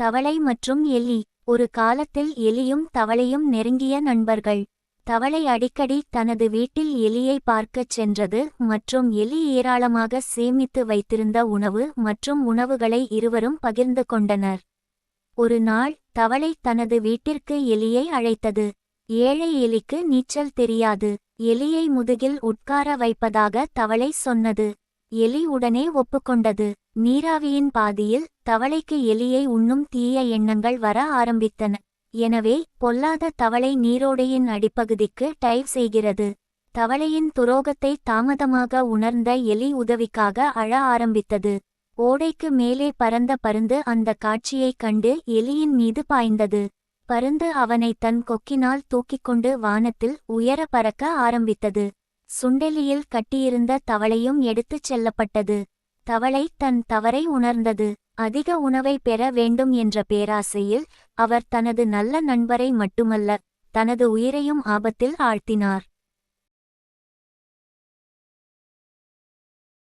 தவளை மற்றும் எலி. ஒரு காலத்தில் எலியும் தவளையும் நெருங்கிய நண்பர்கள். தவளை அடிக்கடி தனது வீட்டில் எலியை பார்க்கச் சென்றது மற்றும் எலி ஏராளமாக சேமித்து வைத்திருந்த உணவு மற்றும் உணவுகளை இருவரும் பகிர்ந்து கொண்டனர். ஒரு நாள் தவளை தனது வீட்டிற்கு எலியை அழைத்தது. ஏழை எலிக்கு நீச்சல் தெரியாது. எலியை முதுகில் உட்கார வைப்பதாக தவளை சொன்னது. எலி உடனே ஒப்புக்கொண்டது. நீராவியின் பாதியில் தவளைக்கு எலியை உண்ணும் தீய எண்ணங்கள் வர ஆரம்பித்தன. எனவே பொல்லாத தவளை நீரோடையின் அடிப்பகுதிக்கு டைவ் செய்கிறது. தவளையின் துரோகத்தை தாமதமாக உணர்ந்த எலி உதவிக்காக அழ ஆரம்பித்தது. ஓடைக்கு மேலே பறந்த பருந்து அந்த காட்சியைக் கண்டு எலியின் மீது பாய்ந்தது. பருந்து அவனை தன் கொக்கினால் தூக்கிக்கொண்டு வானத்தில் உயர பறக்க ஆரம்பித்தது. சுண்டெலியில் கட்டியிருந்த தவளையும் எடுத்துச் செல்லப்பட்டது. தவளை தன் தவறை உணர்ந்தது. அதிக உணவை பெற வேண்டும் என்ற பேராசையில் அவர் தனது நல்ல நண்பரை மட்டுமல்ல தனது உயிரையும் ஆபத்தில் ஆழ்த்தினார்.